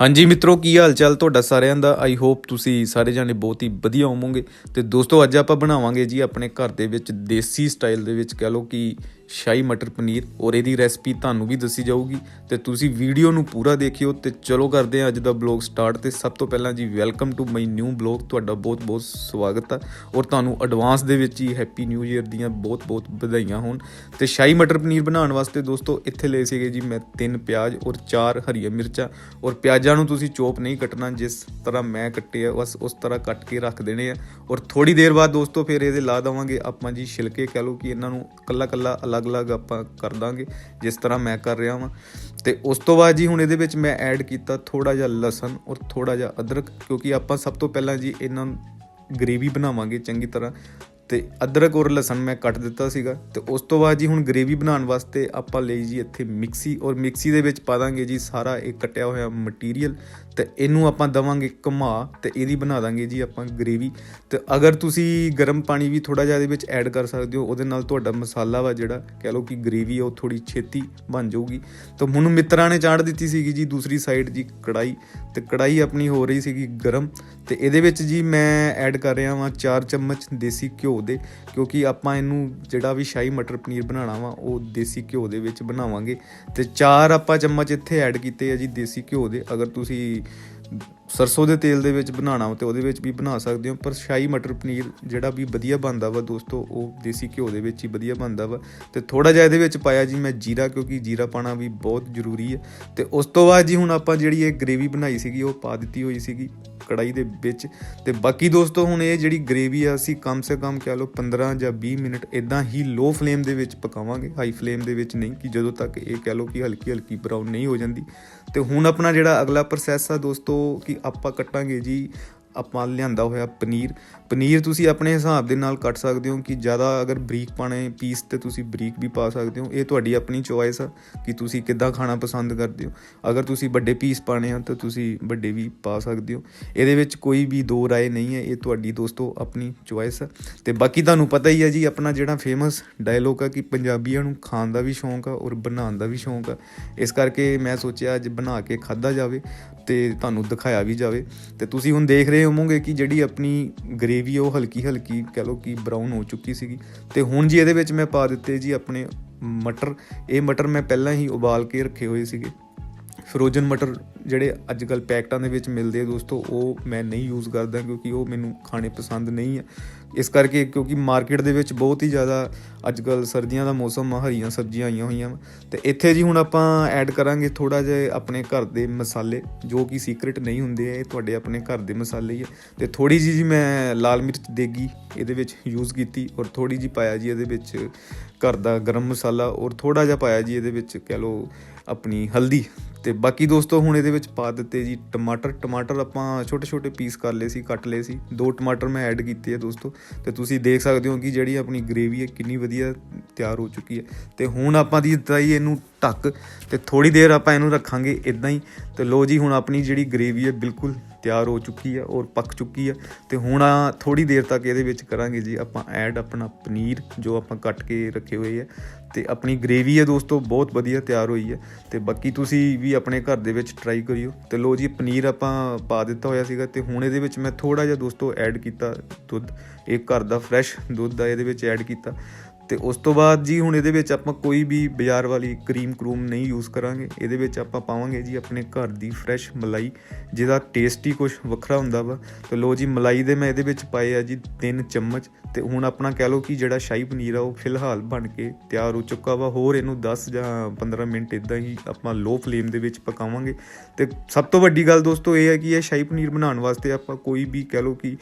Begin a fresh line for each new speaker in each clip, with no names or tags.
ਹਾਂਜੀ ਮਿੱਤਰੋ, ਕੀ ਹਾਲ ਚਾਲ ਤੁਹਾਡਾ ਸਾਰਿਆਂ ਦਾ? ਆਈ ਹੋਪ ਤੁਸੀਂ ਸਾਰੇ ਜਾਣੇ ਬਹੁਤ ਹੀ ਵਧੀਆ ਹੋਵੋਗੇ। ਤੇ ਦੋਸਤੋ, ਅੱਜ ਆਪਾਂ ਬਣਾਵਾਂਗੇ ਜੀ ਆਪਣੇ ਘਰ ਦੇ ਵਿੱਚ ਦੇਸੀ ਸਟਾਈਲ ਦੇ ਵਿੱਚ ਕਹ ਲਓ ਕਿ ਸ਼ਾਹੀ ਮਟਰ ਪਨੀਰ, ਔਰ ਇਹਦੀ ਰੈਸਪੀ ਤੁਹਾਨੂੰ ਵੀ ਦੱਸੀ ਜਾਊਗੀ ਤੇ ਤੁਸੀਂ ਵੀਡੀਓ ਨੂੰ ਪੂਰਾ ਦੇਖਿਓ ਤੇ ਚਲੋ ਕਰਦੇ ਹਾਂ ਅੱਜ ਦਾ ਬਲੌਗ ਸਟਾਰਟ ਤੇ ਸਭ ਤੋਂ ਪਹਿਲਾਂ ਜੀ welcome to my new blog ਤੁਹਾਡਾ ਬਹੁਤ ਬਹੁਤ ਸਵਾਗਤ ਹੈ ਔਰ ਤੁਹਾਨੂੰ ਐਡਵਾਂਸ ਦੇ ਵਿੱਚ ਹੀ ਹੈਪੀ ਨਿਊ ਈਅਰ ਦੀਆਂ ਬਹੁਤ ਬਹੁਤ ਵਧਾਈਆਂ ਹੋਣ। ਤੇ ਸ਼ਾਹੀ ਮਟਰ ਪਨੀਰ ਬਣਾਉਣ ਵਾਸਤੇ ਦੋਸਤੋ ਇੱਥੇ ਲਏ ਸੀਗੇ ਜੀ ਮੈਂ ਤਿੰਨ ਪਿਆਜ਼ ਔਰ ਚਾਰ ਹਰੀਆਂ ਮਿਰਚਾਂ, ਔਰ ਪਿਆਜ਼ਾਂ ਨੂੰ ਤੁਸੀਂ ਚੋਪ ਨਹੀਂ ਕੱਟਣਾ, ਜਿਸ ਤਰ੍ਹਾਂ ਮੈਂ ਕੱਟੇ ਆ, ਬਸ ਉਸ ਤਰ੍ਹਾਂ ਕੱਟ ਕੇ ਰੱਖ ਦੇਣੇ ਆ। ਔਰ ਥੋੜੀ ਦੇਰ ਬਾਅਦ ਦੋਸਤੋ ਫਿਰ ਇਹਦੇ ਲਾ ਦੇਵਾਂਗੇ ਆਪਾਂ ਜੀ ਛਿਲਕੇ, ਕਹ ਲਓ ਕਿ ਇਹਨਾਂ ਨੂੰ ਕੱਲਾ ਕੱਲਾ ਅਲੱਗ-ਅਲੱਗ ਆਪਾਂ ਕਰ ਦਾਂਗੇ, ਜਿਸ ਤਰ੍ਹਾਂ ਮੈਂ ਕਰ ਰਿਹਾ ਵਾਂ। ਤੇ ਉਸ ਤੋਂ ਬਾਅਦ ਜੀ ਹੁਣ ਇਹਦੇ ਵਿੱਚ ਮੈਂ ਐਡ ਕੀਤਾ ਥੋੜਾ ਜਿਹਾ ਲਸਣ ਔਰ ਥੋੜਾ ਜਿਹਾ ਅਦਰਕ, ਕਿਉਂਕਿ ਆਪਾਂ ਸਭ ਤੋਂ ਪਹਿਲਾਂ ਜੀ ਇਹਨਾਂ ਗ੍ਰੇਵੀ ਬਣਾਵਾਂਗੇ ਚੰਗੀ ਤਰ੍ਹਾਂ। ਤੇ ਅਦਰਕ ਔਰ ਲਸਣ ਮੈਂ ਕੱਟ ਦਿੱਤਾ ਸੀਗਾ ਤੇ ਉਸ ਤੋਂ ਬਾਅਦ ਜੀ ਹੁਣ ਗ੍ਰੇਵੀ ਬਣਾਉਣ ਵਾਸਤੇ ਆਪਾਂ ਲਈ ਜੀ ਇੱਥੇ ਮਿਕਸੀ ਔਰ ਮਿਕਸੀ ਦੇ ਵਿੱਚ ਪਾ ਦਾਂਗੇ ਜੀ ਸਾਰਾ ਇਹ ਕੱਟਿਆ ਹੋਇਆ ਮਟੀਰੀਅਲ ਤੇ ਇਹਨੂੰ ਆਪਾਂ ਦਵਾਂਗੇ ਘੁਮਾ ਤੇ ਇਹਦੀ ਬਣਾ ਦਾਂਗੇ ਜੀ ਆਪਾਂ ਗ੍ਰੇਵੀ ਤੇ ਅਗਰ ਤੁਸੀਂ ਗਰਮ ਪਾਣੀ ਵੀ ਥੋੜਾ ਜਿਹਾ ਇਹਦੇ ਵਿੱਚ ਐਡ ਕਰ ਸਕਦੇ ਹੋ, ਉਹਦੇ ਨਾਲ ਤੁਹਾਡਾ ਮਸਾਲਾ ਵਾ ਜਿਹੜਾ ਕਹਿ ਲਓ ਕਿ ਗ੍ਰੇਵੀ ਆ, ਉਹ ਥੋੜੀ ਛੇਤੀ ਬਣ ਜਾਊਗੀ। ਤਾਂ ਹੁਣ ਮਿੱਤਰਾਂ ਨੇ ਚਾੜ ਦਿੱਤੀ ਸੀਗੀ ਜੀ ਦੂਸਰੀ ਸਾਈਡ ਜੀ ਕੜਾਈ ਤੇ ਕੜਾਈ ਆਪਣੀ ਹੋ ਰਹੀ ਸੀਗੀ ਗਰਮ ਤੇ ਇਹਦੇ ਵਿੱਚ ਜੀ ਮੈਂ ਐਡ ਕਰ ਰਿਹਾ ਵਾਂ 4 ਚਮਚ ਦੇਸੀ ਘਿਓ ਦੇ, ਕਿਉਂਕਿ ਆਪਾਂ ਇਹਨੂੰ ਜਿਹੜਾ ਵੀ ਸ਼ਾਹੀ ਮਟਰ ਪਨੀਰ ਬਣਾਉਣਾ ਵਾ, ਉਹ ਦੇਸੀ ਘਿਓ ਦੇ ਵਿੱਚ ਬਣਾਵਾਂਗੇ। ਤੇ ਚਾਰ ਆਪਾਂ ਚਮਚ ਇੱਥੇ ਐਡ ਕੀਤੇ ਆ ਜੀ ਦੇਸੀ ਘਿਓ ਦੇ। ਅਗਰ ਤੁਸੀਂ ਸਰਸੋਂ ਦੇ ਤੇਲ ਦੇ ਵਿੱਚ ਬਣਾਉਣਾ ਵਾ ਤੇ ਉਹਦੇ ਵਿੱਚ ਵੀ ਬਣਾ ਸਕਦੇ ਹੋ, ਪਰ ਸ਼ਾਹੀ ਮਟਰ ਪਨੀਰ ਜਿਹੜਾ ਵੀ ਵਧੀਆ ਬਣਦਾ ਵਾ ਦੋਸਤੋ, ਉਹ ਦੇਸੀ ਘਿਓ ਦੇ ਵਿੱਚ ਹੀ ਵਧੀਆ ਬਣਦਾ ਵਾ। ਤੇ ਥੋੜਾ ਜਿਹਾ ਇਹਦੇ ਵਿੱਚ ਪਾਇਆ ਜੀ ਮੈਂ ਜੀਰਾ, ਕਿਉਂਕਿ ਜੀਰਾ ਪਾਣਾ ਵੀ ਬਹੁਤ ਜ਼ਰੂਰੀ ਹੈ। ਤੇ ਉਸ ਤੋਂ ਬਾਅਦ ਜੀ ਹੁਣ ਆਪਾਂ ਜਿਹੜੀ ਇਹ ਗ੍ਰੇਵੀ ਬਣਾਈ ਸੀਗੀ, ਉਹ ਪਾ ਦਿੱਤੀ ਹੋਈ ਸੀਗੀ ਕੜਾਈ ਦੇ ਵਿੱਚ। ਤੇ ਬਾਕੀ ਦੋਸਤੋ, ਹੁਣ ਇਹ ਜਿਹੜੀ ਗ੍ਰੇਵੀ ਆ, ਅਸੀਂ ਕਮ ਸੇ ਕਮ ਕਹਿ ਲਓ 15 ਜਾਂ 20 ਮਿੰਟ ਇਦਾਂ ਹੀ ਲੋ ਫਲੇਮ ਦੇ ਵਿੱਚ ਪਕਾਵਾਂਗੇ। ਹਾਈ ਫਲੇਮ ਦੇ ਵਿੱਚ ਨਹੀਂ, ਕਿ ਜਦੋਂ ਤੱਕ ਇਹ ਕਹਿ ਲਓ ਕਿ ਹਲਕੀ ਹਲਕੀ ਬਰਾਊਨ ਨਹੀਂ ਹੋ ਜਾਂਦੀ। ਤੇ ਹੁਣ ਆਪਣਾ ਜਿਹੜਾ ਅਗਲਾ ਪ੍ਰੋਸੈਸ ਆ ਦੋਸਤੋ ਕਿ ਆਪਾਂ ਕੱਟਾਂਗੇ ਜੀ। ਆਪਾਂ ਲਿਆਂਦਾ ਹੋਇਆ ਪਨੀਰ। ਪਨੀਰ ਤੁਸੀਂ ਆਪਣੇ ਹਿਸਾਬ ਦੇ ਨਾਲ ਕੱਟ ਸਕਦੇ ਹੋ ਕਿ ਜ਼ਿਆਦਾ ਅਗਰ ਬਰੀਕ ਪਾਣੇ ਪੀਸ ਤੇ ਤੁਸੀਂ ਬਰੀਕ ਵੀ ਪਾ ਸਕਦੇ ਹੋ। ਇਹ ਤੁਹਾਡੀ ਆਪਣੀ ਚੋਇਸ ਆ ਕਿ ਤੁਸੀਂ ਕਿੱਦਾਂ ਖਾਣਾ ਪਸੰਦ ਕਰਦੇ ਹੋ। ਅਗਰ ਤੁਸੀਂ ਵੱਡੇ ਪੀਸ ਪਾਣੇ ਆ ਤਾਂ ਤੁਸੀਂ ਵੱਡੇ ਵੀ ਪਾ ਸਕਦੇ ਹੋ। ਇਹਦੇ ਵਿੱਚ ਕੋਈ ਵੀ ਦੋ ਰਾਏ ਨਹੀਂ ਹੈ, ਇਹ ਤੁਹਾਡੀ ਦੋਸਤੋ ਆਪਣੀ ਚੋਇਸ ਆ। ਤੇ ਬਾਕੀ ਤੁਹਾਨੂੰ ਪਤਾ ਹੀ ਹੈ ਜੀ, ਆਪਣਾ ਜਿਹੜਾ ਫੇਮਸ ਡਾਇਲੋਗ ਆ ਕਿ ਪੰਜਾਬੀਆਂ ਨੂੰ ਖਾਣ ਦਾ ਵੀ ਸ਼ੌਂਕ ਆ ਔਰ ਬਣਾਉਣ ਦਾ ਵੀ ਸ਼ੌਂਕ ਆ। ਇਸ ਕਰਕੇ ਮੈਂ ਸੋਚਿਆ ਅੱਜ ਬਣਾ ਕੇ ਖਾਦਾ ਜਾਵੇ ਤੇ ਤੁਹਾਨੂੰ ਦਿਖਾਇਆ ਵੀ ਜਾਵੇ। ਤੇ ਤੁਸੀਂ ਹੁਣ ਦੇਖ ਰਹੇ ਹੋਵੋਗੇ ਕਿ ਜਿਹੜੀ ਆਪਣੀ ਗ੍ਰੇਵੀ ਉਹ ਹਲਕੀ ਹਲਕੀ ਕਹ ਲਓ ਕਿ ਬਰਾਊਨ ਹੋ ਚੁੱਕੀ ਸੀਗੀ। ਤੇ ਹੁਣ ਜੀ ਇਹਦੇ ਵਿੱਚ ਮੈਂ ਪਾ ਦਿੱਤੇ ਜੀ ਆਪਣੇ ਮਟਰ। ਇਹ ਮਟਰ ਮੈਂ ਪਹਿਲਾਂ ਹੀ ਉਬਾਲ ਕੇ ਰੱਖੇ ਹੋਏ ਸੀਗੇ। ਫਰੋਜ਼ਨ ਮਟਰ ਜਿਹੜੇ ਅੱਜ ਕੱਲ ਪੈਕਟਾਂ ਦੇ ਵਿੱਚ ਮਿਲਦੇ ਆ ਦੋਸਤੋ, ਉਹ ਮੈਂ ਨਹੀਂ ਯੂਜ਼ ਕਰਦਾ ਕਿਉਂਕਿ ਉਹ ਮੈਨੂੰ ਖਾਣੇ ਪਸੰਦ ਨਹੀਂ ਆ। ਇਸ ਕਰਕੇ ਕਿਉਂਕਿ ਮਾਰਕੀਟ ਦੇ ਵਿੱਚ ਬਹੁਤ ਹੀ ਜ਼ਿਆਦਾ ਅੱਜ ਕੱਲ ਸਰਦੀਆਂ ਦਾ ਮੌਸਮ ਆ, ਹਰੀਆਂ ਸਬਜ਼ੀਆਂ ਆਈਆਂ ਹੋਈਆਂ ਵਾ। ਤੇ ਇੱਥੇ ਜੀ ਹੁਣ ਆਪਾਂ ਐਡ ਕਰਾਂਗੇ ਥੋੜਾ ਜਿਹਾ ਆਪਣੇ ਘਰ ਦੇ ਮਸਾਲੇ, ਜੋ ਕਿ ਸੀਕ੍ਰੀਟ ਨਹੀਂ ਹੁੰਦੇ, ਇਹ ਤੁਹਾਡੇ ਆਪਣੇ ਘਰ ਦੇ ਮਸਾਲੇ ਹੀ ਆ। ਤੇ ਥੋੜੀ ਜਿਹੀ ਜੀ ਮੈਂ ਲਾਲ ਮਿਰਚ ਦੇਗੀ ਇਹਦੇ ਵਿੱਚ ਯੂਜ਼ ਕੀਤੀ ਔਰ ਥੋੜੀ ਜੀ ਪਾਇਆ ਜੀ ਇਹਦੇ ਵਿੱਚ ਘਰ ਦਾ ਗਰਮ ਮਸਾਲਾ ਔਰ ਥੋੜਾ ਜਿਹਾ ਪਾਇਆ ਜੀ ਇਹਦੇ ਵਿੱਚ ਕਹਿ ਲਓ ਆਪਣੀ ਹਲਦੀ। ਤੇ ਬਾਕੀ ਦੋਸਤੋ ਹੁਣ ਇਹਦੇ ਵਿੱਚ ਪਾ ਦਿੱਤੇ ਜੀ ਟਮਾਟਰ। ਟਮਾਟਰ ਆਪਾਂ ਛੋਟੇ ਛੋਟੇ ਪੀਸ ਕਰ ਲਏ ਸੀ, ਕੱਟ ਲਏ ਸੀ। ਦੋ ਟਮਾਟਰ ਮੈਂ ਐਡ ਕੀਤੇ ਆ ਦੋਸਤੋ। ਤੇ ਤੁਸੀਂ ਦੇਖ ਸਕਦੇ ਹੋ ਕਿ ਜਿਹੜੀ ਆਪਣੀ ਗ੍ਰੇਵੀ ਹੈ ਕਿੰਨੀ ਵਧੀਆ ਤਿਆਰ ਹੋ ਚੁੱਕੀ ਹੈ। ਤੇ ਹੁਣ ਆਪਾਂ ਦੀ ਤਾਈ ਇਹਨੂੰ ਢੱਕ ਤੇ ਥੋੜੀ ਦੇਰ ਆਪਾਂ ਇਹਨੂੰ ਰੱਖਾਂਗੇ ਇਦਾਂ ਹੀ। ਤੇ ਲੋ ਜੀ, ਹੁਣ ਆਪਣੀ ਜਿਹੜੀ ਗ੍ਰੇਵੀ ਹੈ ਬਿਲਕੁਲ ਤਿਆਰ ਹੋ ਚੁੱਕੀ ਹੈ ਔਰ ਪੱਕ ਚੁੱਕੀ ਹੈ। ਤੇ ਹੁਣ ਥੋੜੀ ਦੇਰ ਤੱਕ ਇਹਦੇ ਵਿੱਚ ਕਰਾਂਗੇ ਜੀ ਆਪਾਂ ਐਡ ਆਪਣਾ ਪਨੀਰ ਜੋ ਆਪਾਂ ਕੱਟ ਕੇ ਰੱਖੇ ਹੋਏ ਹੈ। ਤੇ ਆਪਣੀ ਗ੍ਰੇਵੀ ਹੈ ਦੋਸਤੋ, ਬਹੁਤ ਵਧੀਆ ਤਿਆਰ ਹੋਈ ਹੈ। ਤੇ ਬਾਕੀ ਤੁਸੀਂ ਵੀ ਆਪਣੇ ਘਰ ਦੇ ਵਿੱਚ ਟਰਾਈ ਕਰਿਓ। ਤੇ ਲੋ ਜੀ, ਪਨੀਰ ਆਪਾਂ ਪਾ ਦਿੱਤਾ ਹੋਇਆ ਸੀਗਾ ਤੇ ਹੁਣ ਇਹਦੇ ਵਿੱਚ ਮੈਂ ਥੋੜਾ ਜਿਹਾ ਦੋਸਤੋ ਐਡ ਕੀਤਾ ਦੁੱਧ। ਇਹ ਘਰ ਦਾ ਫਰੈਸ਼ ਦੁੱਧ ਆ ਇਹਦੇ ਵਿੱਚ ਐਡ ਕੀਤਾ। ਤੇ ਉਸ ਤੋਂ ਬਾਅਦ ਜੀ ਹੁਣ ਇਹਦੇ ਵਿੱਚ ਆਪਾਂ ਕੋਈ ਵੀ ਬਾਜ਼ਾਰ ਵਾਲੀ ਕਰੀਮ ਕਰੂਮ ਨਹੀਂ ਯੂਜ਼ ਕਰਾਂਗੇ। ਇਹਦੇ ਵਿੱਚ ਆਪਾਂ ਪਾਵਾਂਗੇ ਜੀ ਆਪਣੇ ਘਰ ਦੀ ਫਰੈਸ਼ ਮਲਾਈ, ਜਿਹਦਾ ਟੇਸਟ ਹੀ ਕੁਝ ਵੱਖਰਾ ਹੁੰਦਾ ਵਾ। ਤੇ ਲੋ ਜੀ, ਮਲਾਈ ਦੇ ਮੈਂ ਇਹਦੇ ਵਿੱਚ ਪਾਏ ਆ ਜੀ 3 ਚਮਚ। ਤੇ ਹੁਣ ਆਪਣਾ ਕਹਿ ਲਓ ਕਿ ਜਿਹੜਾ ਸ਼ਾਹੀ ਪਨੀਰ ਆ, ਉਹ ਫਿਲਹਾਲ ਬਣ ਕੇ ਤਿਆਰ ਹੋ ਚੁੱਕਾ ਵਾ। ਹੋਰ ਇਹਨੂੰ 10 ਜਾਂ 15 ਮਿੰਟ ਇਦਾਂ ਹੀ ਆਪਾਂ ਲੋ ਫਲੇਮ ਦੇ ਵਿੱਚ ਪਕਾਵਾਂਗੇ। ਤੇ ਸਭ ਤੋਂ ਵੱਡੀ ਗੱਲ ਦੋਸਤੋ, ਇਹ ਹੈ ਕਿ ਇਹ ਸ਼ਾਹੀ ਪਨੀਰ ਬਣਾਉਣ ਵਾਸਤੇ ਆਪਾਂ ਕੋਈ ਵੀ ਕਹਿ ਲਓ ਕਿ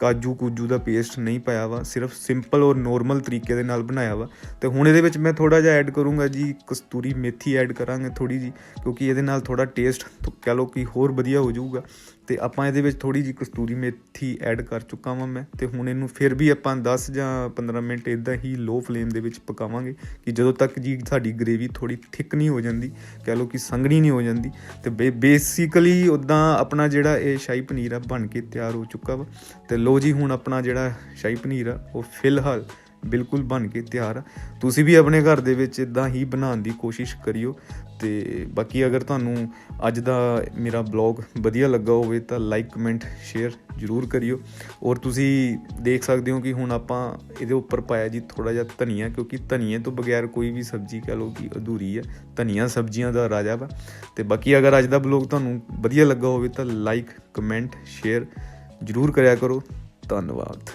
ਕਾਜੂ ਕੂਜੂ ਦਾ ਪੇਸਟ ਨਹੀਂ ਪਾਇਆ ਵਾ, ਸਿਰਫ ਸਿੰਪਲ ਔਰ ਨੋਰਮਲ ਤਰੀਕੇ ਦੇ ਨਾਲ ਬਣਾਇਆ ਵਾ। ਤੇ ਹੁਣ ਇਹਦੇ ਵਿੱਚ ਮੈਂ ਥੋੜਾ ਜਿਹਾ ਐਡ ਕਰੂੰਗਾ ਜੀ, ਕਸਤੂਰੀ ਮੇਥੀ ਐਡ ਕਰਾਂਗੇ ਥੋੜੀ ਜੀ ਕਿਉਂਕਿ ਇਹਦੇ ਨਾਲ ਥੋੜਾ ਟੇਸਟ ਕਹ ਲਓ ਕਿ ਹੋਰ ਵਧੀਆ ਹੋ ਜਾਊਗਾ। ਤੇ ਆਪਾਂ ਇਹਦੇ ਵਿੱਚ ਥੋੜੀ ਜੀ ਕਸਤੂਰੀ ਮੇਥੀ ਐਡ ਕਰ ਚੁੱਕਾ ਵਾਂ ਮੈਂ, ਤੇ ਹੁਣ ਇਹਨੂੰ ਫਿਰ ਵੀ ਆਪਾਂ 10 ਜਾਂ 15 ਮਿੰਟ ਇਦਾਂ ਹੀ ਲੋ ਫਲੇਮ ਦੇ ਵਿੱਚ ਪਕਾਵਾਂਗੇ ਕਿ ਜਦੋਂ ਤੱਕ ਜੀ ਸਾਡੀ ਗ੍ਰੇਵੀ ਥੋੜੀ ਥਿਕ ਨਹੀਂ ਹੋ ਜਾਂਦੀ, ਕਹਿ ਲਓ ਕਿ ਸੰਘਣੀ ਨਹੀਂ ਹੋ ਜਾਂਦੀ, ਤੇ ਬੇਸਿਕਲੀ ਉਦਾਂ ਆਪਣਾ ਜਿਹੜਾ ਇਹ ਸ਼ਾਹੀ ਪਨੀਰ ਆ ਬਣ ਕੇ ਤਿਆਰ ਹੋ ਚੁੱਕਾ ਵਾ। ਤੇ ਲੋ ਜੀ ਹੁਣ ਆਪਣਾ ਜਿਹੜਾ ਸ਼ਾਹੀ ਪਨੀਰ ਆ, ਉਹ ਫਿਲਹਾਲ ਬਿਲਕੁਲ ਬਣ ਕੇ ਤਿਆਰ ਆ। ਤੁਸੀਂ ਵੀ ਆਪਣੇ ਘਰ ਦੇ ਵਿੱਚ ਇਦਾਂ ਹੀ ਬਣਾਉਣ ਦੀ ਕੋਸ਼ਿਸ਼ ਕਰਿਓ ਤੇ ਬਾਕੀ ਅਗਰ ਤੁਹਾਨੂੰ ਅੱਜ ਦਾ ਮੇਰਾ ਬਲੌਗ ਵਧੀਆ ਲੱਗਾ ਹੋਵੇ ਤਾਂ ਲਾਈਕ, ਕਮੈਂਟ, ਸ਼ੇਅਰ ਜਰੂਰ ਕਰਿਓ। ਔਰ ਤੁਸੀਂ ਦੇਖ ਸਕਦੇ ਹੋ ਕਿ ਹੁਣ ਆਪਾਂ ਇਹਦੇ ਉੱਪਰ ਪਾਇਆ ਜੀ ਥੋੜਾ ਜਿਹਾ ਧਨੀਆ, ਕਿਉਂਕਿ ਧਨੀਏ ਤੋਂ ਬਗੈਰ ਕੋਈ ਵੀ ਸਬਜ਼ੀ ਕਹ ਲਓ ਕਿ ਅਧੂਰੀ ਹੈ ਧਨੀਆ ਸਬਜ਼ੀਆਂ ਦਾ ਰਾਜਾ ਵਾ। ਤੇ ਬਾਕੀ ਅਗਰ ਅੱਜ ਦਾ ਬਲੌਗ ਤੁਹਾਨੂੰ ਵਧੀਆ ਲੱਗਾ ਹੋਵੇ ਤਾਂ ਲਾਈਕ, ਕਮੈਂਟ, ਸ਼ੇਅਰ ਜਰੂਰ ਕਰਿਆ ਕਰੋ। ਧੰਨਵਾਦ।